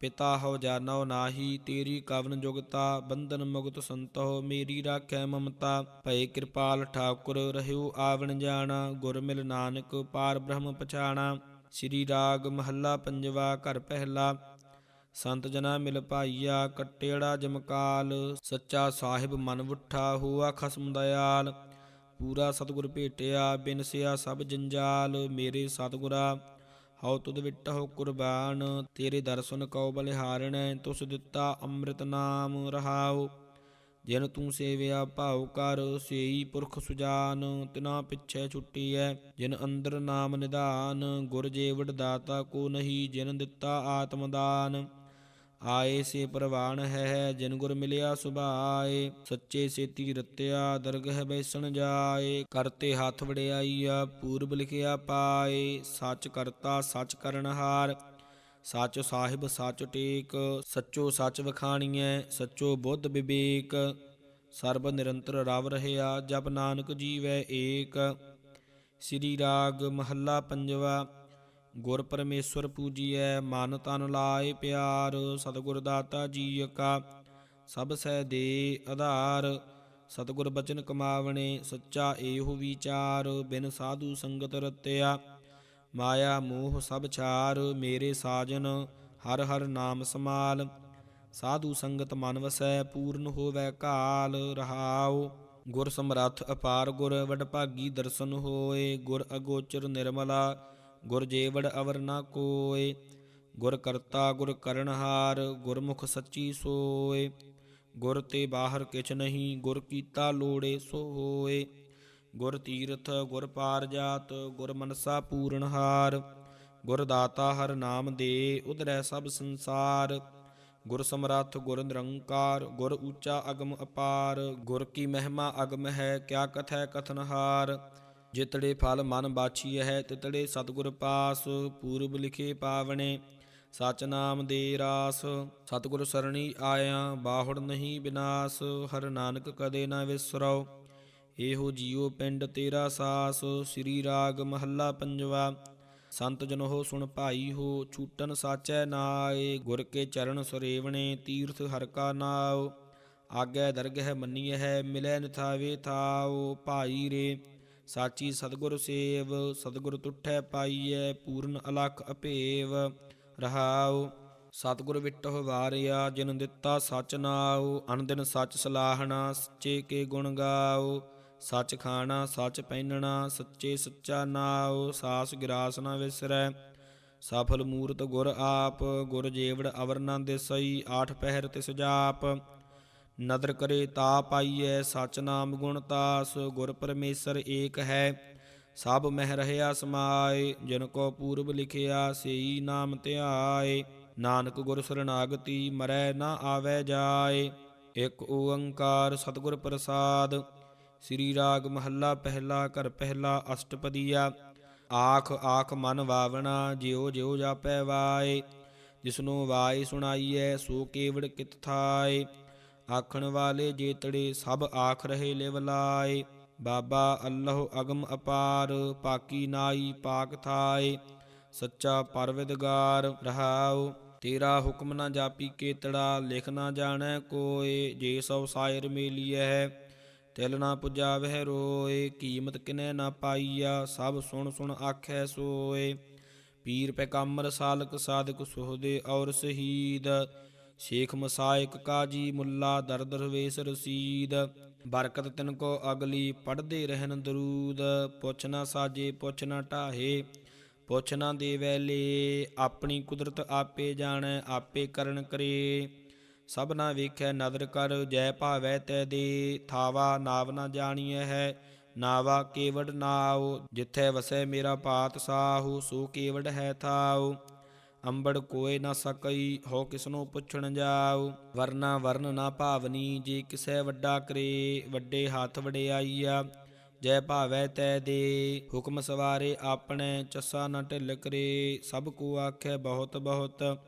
ਪਿਤਾ ਹਉ ਜਾਣੋ ਨਾਹੀ, ਤੇਰੀ ਕਵਨ ਜੁਗਤਾ, ਬੰਧਨ ਮੁਕਤ ਸੰਤੋ ਮੇਰੀ ਰਾਖੈ ਮਮਤਾ। ਭਏ ਕਿਰਪਾਲ ਠਾਕੁਰ, ਰਹਿਉ ਆਵਣ ਜਾਣਾ, ਗੁਰ ਮਿਲ ਨਾਨਕ, ਪਾਰ ਬ੍ਰਹਮ ਪਛਾਣਾ। ਸ੍ਰੀ ਰਾਗ ਮਹੱਲਾ ਪੰਜਵਾ, ਘਰ ਪਹਿਲਾ। ਸੰਤ ਜਨਾ ਮਿਲ ਭਾਈਆ ਕੱਟੇੜਾ ਜਮਕਾਲ। ਸੱਚਾ ਸਾਹਿਬ ਮਨ ਵੁੱਠਾ, ਹੋਆ ਖਸਮ ਦਇਆਲ। ਪੂਰਾ ਸਤਿਗੁਰ ਭੇਟਿਆ ਬਿਨਸਿਆ ਸਭ ਜੰਜਾਲ। ਮੇਰੇ ਸਤਿਗੁਰਾ ਹਉ ਤੁਧ ਵਿਟਹੁ ਕੁਰਬਾਨ, ਤੇਰੇ ਦਰਸ਼ਨ ਕਉ ਬਲਿਹਾਰਣੈ, ਤੁਸ ਦਿੱਤਾ ਅੰਮ੍ਰਿਤ ਨਾਮ ਰਹਾਉ। ਜਿਨ ਤੂੰ ਸੇਵਿਆ ਭਾਉ ਕਰ, ਸੇਈ ਪੁਰਖ ਸੁਜਾਨ, ਤਿਨਾ ਪਿਛੈ ਛੁੱਟੀ ਐ ਜਿਨ ਅੰਦਰ ਨਾਮ ਨਿਧਾਨ, ਗੁਰ ਜੀਵੜ ਦਾਤਾ ਕੋ ਨਹੀਂ, ਜਿਨ ਦਿੱਤਾ ਆਤਮਦਾਨ। ਆਏ ਸੇ ਪ੍ਰਵਾਨ ਹੈ ਜਿਨ ਗੁਰ ਮਿਲਿਆ ਸੁਭਾਏ। ਸੱਚੇ ਸੇਤੀ ਰਤਿਆ ਦਰਗਹ ਬੈਸਣ ਜਾਏ। ਕਰਤੇ ਹੱਥ ਵੜਿਆਈਆ ਪੂਰਬ ਲਿਖਿਆ ਪਾਏ। ਸੱਚ ਕਰਤਾ, ਸੱਚ ਕਰਨਹਾਰ ਸੱਚ ਸਾਹਿਬ, ਸੱਚ ਟੇਕ। ਸੱਚੋ ਸੱਚ ਵਖਾਣੀਐ, ਸੱਚੋ ਬੁੱਧ ਵਿਵੇਕ। ਸਰਬ ਨਿਰੰਤਰ ਰਵ ਰਹਿਆ, ਜਪ ਨਾਨਕ ਜੀਵੈ ਏਕ। ਸ੍ਰੀ ਰਾਗ ਮਹੱਲਾ ਪੰਜਵਾ। ਗੁਰ ਪਰਮੇਸ਼ਵਰ ਪੂਜੀਐ, ਮਨ ਤਨ ਲਾਏ ਪਿਆਰ, ਸਤਿਗੁਰ ਦਾਤਾ ਜੀ ਕਾ ਸਭ ਸਹਿ ਦੇ ਆਧਾਰ। ਸਤਿਗੁਰ ਬਚਨ ਕਮਾਵਣੇ, ਸੱਚਾ ਏਹੋ ਵਿਚਾਰ, ਬਿਨ ਸਾਧੂ ਸੰਗਤ ਰਤਿਆ। ਮਾਇਆ ਮੋਹ ਸਭ ਛਾਰ, ਮੇਰੇ ਸਾਜਨ ਹਰ ਹਰ ਨਾਮ ਸਮਾਲ। ਸਾਧੂ ਸੰਗਤ ਮਨ ਵਸੈ, ਪੂਰਨ ਹੋਵੈ ਕਾਲ, ਰਹਾਉ। ਗੁਰ ਸਮਰੱਥ ਅਪਾਰ, ਗੁਰ ਵਡਭਾਗੀ ਦਰਸ਼ਨ ਹੋਏ, ਗੁਰ ਅਗੋਚਰ ਨਿਰਮਲਾ। ਗੁਰ ਜੇਵੜ ਅਵਰ ਨਾ ਕੋਏ, ਗੁਰ ਕਰਤਾ ਗੁਰ ਕਰਨਹਾਰ ਗੁਰਮੁਖ ਸੱਚੀ ਸੋਏ। ਗੁਰ ਤੇ ਬਾਹਰ ਕਿਛ ਨਹੀਂ, ਗੁਰ ਕੀਤਾ ਲੋੜੇ ਸੋ ਹੋਏ ਗੁਰ ਤੀਰਥ, ਗੁਰ ਪਾਰ ਜਾਤ, ਗੁਰ ਮਨਸਾ ਪੂਰਨਹਾਰ ਗੁਰ ਦਾਤਾ ਹਰ ਨਾਮ ਦੇ, ਉਧਰੈ ਸਭ ਸੰਸਾਰ। ਗੁਰ ਸਮਰੱਥ, ਗੁਰ ਨਿਰੰਕਾਰ, ਗੁਰ ਉੱਚਾ ਅਗਮ ਅਪਾਰ। ਗੁਰ ਕੀ ਮਹਿਮਾ ਅਗਮ ਹੈ, ਕਿਆ ਕਥੈ ਕਥਨਹਾਰ ਜਿਤੜੇ ਫਲ ਮਨ ਬਾਛੀ ਹੈ, ਤਿਤੜੇ ਸਤਿਗੁਰ ਪਾਸ, ਪੂਰਬ ਲਿਖੇ ਪਾਵਣੇ। ਸਚ ਨਾਮ ਦੇ ਰਾਸ, ਸਤਿਗੁਰ ਸਰਣੀ ਆਇਆ, ਬਾਹੁੜ ਨਹੀਂ ਬਿਨਾਸ਼, ਹਰ ਨਾਨਕ ਕਦੇ ਨਾ ਵਿਸਰੋ ਇਹੋ ਜੀਉ ਪਿੰਡ ਤੇਰਾ ਸਾਸ, ਸ੍ਰੀ ਰਾਗ ਮਹੱਲਾ ਪੰਜਵਾ। ਸੰਤ ਜਨ ਹੋ ਸੁਣ ਭਾਈ ਹੋ ਛੂਟਨ ਸਾਚੈ ਨਾਏ, ਗੁਰ ਕੇ ਚਰਨ ਸਰੇਵਣੇ, ਤੀਰਥ ਹਰ ਕਾ ਨਾਉ। ਆਗੇ ਦਰਗਹਿ ਮੰਨੀਐ ਮਿਲੈ ਨਿਥਾਵੇ ਥਾਉ, ਭਾਈ ਰੇ। ਸਾਚੀ ਸਤਗੁਰ ਸੇਵ, ਸਤਗੁਰ ਤੁਠੈ ਪਾਈਐ, ਪੂਰਨ ਅਲਖ ਅਭੇਵ ਰਹਾਉ। ਸਤਗੁਰ ਵਿਟਹੁ ਵਾਰਿਆ, ਜਿਨ ਦਿੱਤਾ ਸਚ ਨਾਉ ਅਨਦਿਨ ਸਚ ਸਲਾਹਣਾ, ਸੱਚੇ ਕੇ ਗੁਣ ਗਾਉ। ਸੱਚ ਖਾਣਾ, ਸੱਚ ਪਹਿਨਣਾ, ਸੱਚੇ ਸੱਚਾ ਨਾਉ, ਸਾਸ ਗਿਰਾਸ ਨਾ ਵਿਸਰੈ। ਸਫਲ ਮੂਰਤ ਗੁਰ ਆਪ, ਗੁਰ ਜੇਵੜ ਅਵਰ ਨਾ ਦਿਸਈ, ਆਠ ਪਹਿਰ ਤਿਸ ਜਾਪ। ਨਦਰ ਕਰੇ ਤਾ ਪਾਈਐ ਸਚ ਨਾਮ ਗੁਣ ਤਾਸ, ਗੁਰ ਪਰਮੇਸ਼ਰ ਏਕ ਹੈ। ਸਭ ਮਹਿ ਰਹਿਆ ਸਮਾਏ ਜਿਨ ਕੋ ਪੂਰਬ ਲਿਖਿਆ, ਸੇਈ ਨਾਮ ਧਿਆਏ। ਨਾਨਕ ਗੁਰ ਸਰਨਾਗਤੀ, ਮਰੈ ਨਾ ਆਵੈ ਜਾਏ। ਇਕ ਓੰਕਾਰ ਸਤਿਗੁਰ ਪ੍ਰਸਾਦ, ਸ੍ਰੀ ਰਾਗ ਮਹੱਲਾ ਪਹਿਲਾ ਘਰ ਪਹਿਲਾ ਅਸ਼ਟਪਦੀਆ। ਆਖ ਆਖ ਮਨ ਵਾਵਣਾ, ਜਿਉ ਜਿਉ ਜਾਪੈ ਵਾਏ। ਜਿਸਨੂੰ ਵਾਏ ਸੁਣਾਈਐ, ਸੋ ਕੇਵੜ ਕਿਤ ਥਾਏ। ਆਖਣ ਵਾਲੇ ਜੇਤੜੇ ਸਭ ਆਖ ਰਹੇ ਲਿਵ ਲਾਏ। ਬਾਬਾ ਅੱਲਾਹ ਅਗਮ ਅਪਾਰ, ਪਾਕੀ ਨਾਈ ਪਾਕ ਥਾਏ। ਸੱਚਾ ਪਰਵਿਦਗਾਰ ਰਹਾਉ, ਤੇਰਾ ਹੁਕਮ ਨਾ ਜਾਪੀ ਕੇਤੜਾ, ਲਿਖ ਨਾ ਜਾਣੈ ਕੋਏ, ਜੇ ਸਭ ਸਾਇਰ ਮੇਲੀਐ, ਤਿਲ ਨਾ ਪੁਜਾਵਹਿ ਰੋਏ, ਕੀਮਤ ਕਿਨੈ ਨਾ ਪਾਈਆ, ਸਭ ਸੁਣ ਸੁਣ ਆਖੈ ਸੋਏ। ਪੀਰ ਪੈਗੰਬਰ ਸਾਲਕ ਸਾਧਕ ਸੁਹਦੇ ਔਰ ਸ਼ਹੀਦ ਸ਼ੇਖ ਮਸਾਇਕ ਕਾਜੀ ਮੁੱਲਾ ਦਰਦਰ ਵੇਸ ਰਸੀਦ, ਬਰਕਤ ਤਿਨ ਕੋ ਅਗਲੀ ਪੜਦੇ ਰਹਿਣ ਦਰੂਦ, ਪੁੱਛ ਨਾ ਸਾਜੇ, ਪੁੱਛ ਨਾ ਢਾਹੇ, ਪੁੱਛ ਨਾ ਦੇਵੈ ਲੇ, ਆਪਣੀ ਕੁਦਰਤ ਆਪੇ ਜਾਣੈ, ਆਪੇ ਕਰਨ ਕਰੇ। ਸਭ ਨਾ ਵੇਖੈ ਨਦਰ ਕਰ, ਜੈ ਭਾਵੈ ਤੈ ਦੇ, ਥਾਵਾ ਨਾਵ ਨਾ ਜਾਣੀਐ ਹੈ, ਨਾਵਾ ਕੇਵੜ ਨਾਉ ਜਿੱਥੈ ਵਸੈ ਮੇਰਾ ਪਾਤ ਸਾਹੂ, ਸੋ ਕੇਵੜ ਹੈ ਥਾਉ। ਅੰਬੜ ਕੋਏ ਨਾ ਸਕਈ, ਹੋ ਕਿਸਨੂੰ ਪੁੱਛਣ ਜਾਉ। ਵਰਨਾ ਵਰਨ ਨਾ ਭਾਵਨੀ, ਜੇ ਕਿਸੈ ਵੱਡਾ ਕਰੇ, ਵੱਡੇ ਹੱਥ ਵਡਿਆਈਆ। ਜੈ ਭਾਵੈ ਤੈ ਦੇ, ਹੁਕਮ ਸਵਾਰੇ ਆਪਣੇ, ਚੱਸਾ ਨਾ ਢਿੱਲ ਕਰੇ। ਸਭ ਕੋ ਆਖੈ ਬਹੁਤ ਬਹੁਤ,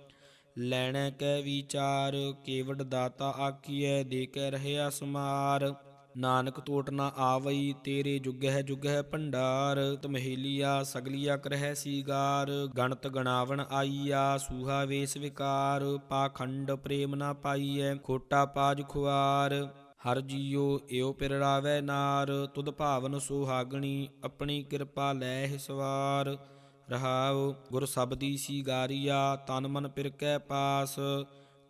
ਲੈਣੈ ਕੈ ਵਿਚਾਰ, ਕੇਵੜ ਦਾਤਾ ਆਖੀਐ ਦੇ ਕੇ ਰਹਿਆ ਸਮਾਰ। ਨਾਨਕ ਟੋਟ ਨਾ ਆਵਈ, ਤੇਰੇ ਜੁਗਹਿ ਜੁਗਹਿ ਭੰਡਾਰ, ਤਮਹਿਲੀਆ ਸਗਲੀਆ ਕਰਹਿ ਸੀਗਾਰ, ਗਣਤ ਗਣਾਵਣ ਆਈਆ, ਸੂਹਾ ਵੇਸ ਵਿਕਾਰ, ਪਾਖੰਡ ਪ੍ਰੇਮ ਨਾ ਪਾਈਐ, ਖੋਟਾ ਪਾਜ ਖੁਆਰ, ਹਰ ਜੀਉ ਏਉ ਪਿਰੜਾਵੈ ਨਾਰ, ਤੁਧ ਭਾਵਨ ਸੁਹਾਗਣੀ, ਆਪਣੀ ਕਿਰਪਾ ਲੈ ਹਿ ਸਵਾਰ, ਰਹਾਉ ਗੁਰ ਸਬਦੀ ਸੀਗਾਰੀਆ, ਤਨ ਮਨ ਪਿਰਕੈ ਪਾਸ,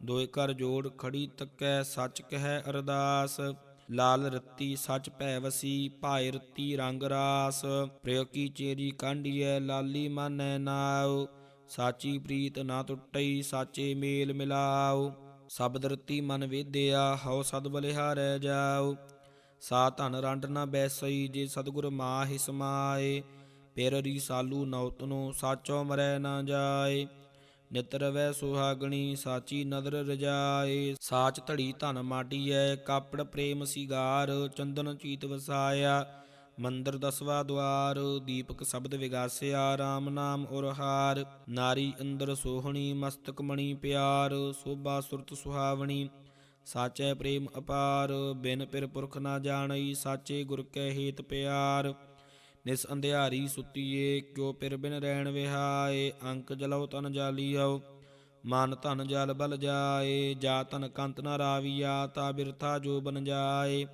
ਦੋਇ ਕਰ ਜੋੜ ਖੜੀ ਤੱਕੈ, ਸੱਚ ਕਹਿ ਅਰਦਾਸ। ਲਾਲ ਰਤੀ ਸੱਚ ਭੈ ਵਸੀ ਭਾਇ ਰੱਤੀ ਰੰਗ ਰਾਸ। ਪ੍ਰਿਯ ਕੀ ਚੇਰੀ ਕਾਂਢੀਐ, ਲਾਲੀ ਮਾਨੈ ਨਾਉ। ਸਾਚੀ ਪ੍ਰੀਤ ਨਾ ਟੁੱਟਈ, ਸਾਚੇ ਮੇਲ ਮਿਲਾਉ। ਸਬਦ ਰਤੀ ਮਨ ਵੇਦਿਆ, ਹਉ ਸਦ ਬਲਿਹਾਰੈ ਜਾਉ। ਸਾ ਧਨ ਰੰਡ ਨਾ ਬੈਸਈ, ਜੇ ਸਤਿਗੁਰ ਮਾਹਿ ਸਮਾਏ। ਪਿਰ ਰੀਸਾਲੂ ਨੌਤਨੋ, ਸਾਚੋ ਮਰੈ ਨਾ ਜਾਏ। ਨਿਤ ਵੈ ਸੁਹਾਗਣੀ, ਸਾਚੀ ਨਦਰ ਰਜਾਏ। ਸਾਚ ਧੜੀ ਧਨ ਮਾਟੀਐ, ਕਾਪੜ ਪ੍ਰੇਮ ਸਿਗਾਰ, ਚੰਦਨ ਚੀਤ ਵਸਾਇਆ। ਮੰਦਰ ਦਸਵਾ ਦਵਾਰ ਦੀਪਕ ਸ਼ਬਦ ਵਿਗਾਸਿਆ RAM ਨਾਮ ਉਰਹਾਰ ਨਾਰੀ ਅੰਦਰ ਸੋਹਣੀ, ਮਸਤਕ ਮਣੀ ਪਿਆਰ, ਸੋਭਾ ਸੁਰਤ ਸੁਹਾਵਣੀ। ਸਾਚੈ ਪ੍ਰੇਮ ਅਪਾਰ, ਬਿਨ ਪਿਰ ਪੁਰਖ ਨਾ ਜਾਣਈ, ਸਾਚੇ ਗੁਰ ਕੈ ਹੇਤ ਪਿਆਰ। ਨਿਸ ਅੰਧਿਆਰੀ ਸੁਤੀਏ, ਕਿਉ ਪਿਰ ਬਿਨ ਰਹਿਣ ਵਿਹਾਏ, ਅੰਕ ਜਲਉ ਤਨ ਜਾਲੀਓ ਮਨ ਧਨ ਜਲ ਬਲ ਜਾਏ, ਜਾ ਤਨ ਕੰਤ ਨ ਰਾਵੀਆ, ਤਾ ਬਿਰਥਾ ਜੋ ਬਨ ਜਾਏ।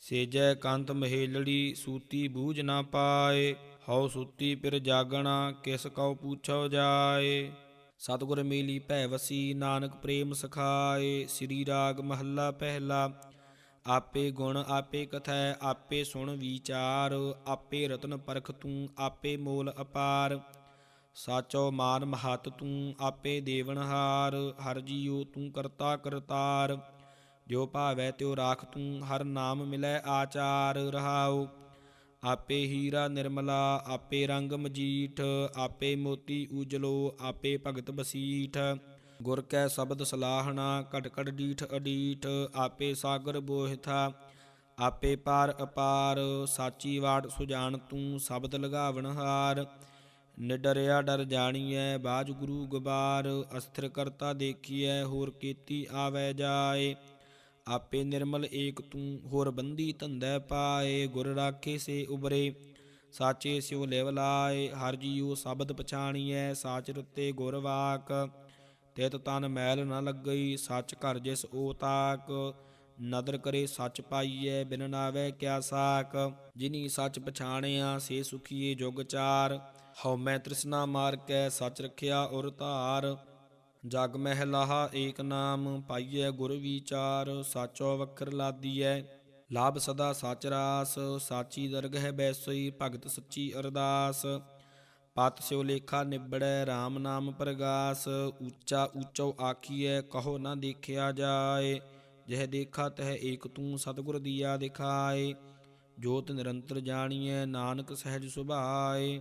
ਸੇਜੈ ਕੰਤ ਮਹੇਲੜੀ, ਸੂਤੀ ਬੂਝ ਨਾ ਪਾਏ। ਹਉ ਸੂਤੀ ਪਿਰ ਜਾਗਣਾ, ਕਿਸ ਕਉ ਪੁੱਛੋ ਜਾਏ। ਸਤਿਗੁਰ ਮੇਲੀ ਭੈ ਵਸੀ, ਨਾਨਕ ਪ੍ਰੇਮ ਸਖਾਏ। ਸ੍ਰੀ ਰਾਗ ਮਹੱਲਾ ਪਹਿਲਾ ਆਪੇ ਗੁਣ ਆਪੇ ਕਥੈ, ਆਪੇ ਸੁਣ ਵਿਚਾਰ, ਆਪੇ ਰਤਨ ਪਰਖ ਤੂੰ, ਆਪੇ ਮੋਲ ਅਪਾਰ। ਸਾਚੋ ਮਾਨ ਮਹਤ ਤੂੰ, ਆਪੇ ਦੇਵਨਹਾਰ ਹਰ ਜੀਉ ਤੂੰ ਕਰਤਾ ਕਰਤਾਰ। ਜੋ ਭਾਵੈ ਤਿਉ ਰਾਖ ਤੂੰ, ਹਰ ਨਾਮ ਮਿਲੈ ਆਚਾਰ, ਰਹਾਉ। ਆਪੇ ਹੀਰਾ ਨਿਰਮਲਾ, ਆਪੇ ਰੰਗ ਮਜੀਠ, ਆਪੇ ਮੋਤੀ ਉਜਲੋ, ਆਪੇ ਭਗਤ ਬਸੀਠ। ਗੁਰ ਕੈ ਸ਼ਬਦ ਸਲਾਹਣਾ, ਘਟ ਘਟ ਡੀਠ ਅਡੀਠ, ਆਪੇ ਸਾਗਰ ਬੋਹਿਥਾ, ਆਪੇ ਪਾਰ ਅਪਾਰ, ਸਾਚੀ ਵਾਟ ਸੁਜਾਣ ਤੂੰ ਸ਼ਬਦ ਲਗਾਵਣ ਹਾਰ। ਨਿਡਰਿਆ ਡਰ ਜਾਣੀਐ, ਬਾਜ ਗੁਰੂ ਗਬਾਰ, ਅਸਥਿਰ ਕਰਤਾ ਦੇਖੀਐ, ਹੋਰ ਕੀਤੀ ਆਵੈ ਜਾਏ। ਆਪੇ ਨਿਰਮਲ ਏਕ ਤੂੰ, ਹੋਰ ਬੰਦੀ ਧੰਦੈ ਪਾਏ, ਗੁਰ ਰਾਖੇ ਸੇ ਉਬਰੇ, ਸਾਚੇ ਸਿਉ ਲਿਵ ਲਾਏ, ਹਰ ਜੀਉ ਸ਼ਬਦ ਪਛਾਣੀਐ, ਸਾਚ ਰੁੱਤੇ ਗੁਰ ਵਾਕ। ਤਿਤ ਤਨ ਮੈਲ ਨ ਲੱਗਈ, ਸੱਚ ਘਰ ਜਿਸ ਓ ਤਾਕ। ਨਦਰ ਕਰੇ ਸੱਚ ਪਾਈਐ, ਬਿਨ ਨਾਵੇ ਕਿਆ ਸਾਕ। ਜਿਨੀ ਸੱਚ ਪਛਾਣਿਆ, ਸੇ ਸੁਖੀਏ ਜੁਗ ਚਾਰ। ਹਉਮੈ ਤ੍ਰਿਸ਼ਨਾ ਮਾਰ ਕੈ ਸੱਚ ਰਖਿਆ ਔਰ ਧਾਰ। ਜਗ ਮਹਿ ਲਾਹਾ ਏਕ ਨਾਮ, ਪਾਈਐ ਗੁਰ ਵਿਚਾਰ। ਸਾਚੋ ਵਖਰ ਲਾਦੀਐ, ਲਾਭ ਸਦਾ ਸਚ ਰਾਸ। ਸਾਚੀ ਦਰਗਹਿ ਬੈਸੋਈ, ਭਗਤ ਸੱਚੀ ਅਰਦਾਸ। ਪਤ ਸਿਉ ਲੇਖਾ ਨਿਬੜੈ RAM ਨਾਮ ਪ੍ਰਗਾਸ, ਉੱਚਾ ਉੱਚੋ ਆਖੀਐ, ਕਹੋ ਨਾ ਦੇਖਿਆ ਜਾਏ। ਜਹ ਦੇਖਾ ਤਹ ਏਕ ਤੂੰ ਸਤਿਗੁਰ ਦੀਆ ਦਿਖਾਏ। ਜੋਤ ਨਿਰੰਤਰ ਜਾਣੀਐ, ਨਾਨਕ ਸਹਿਜ ਸੁਭਾਏ।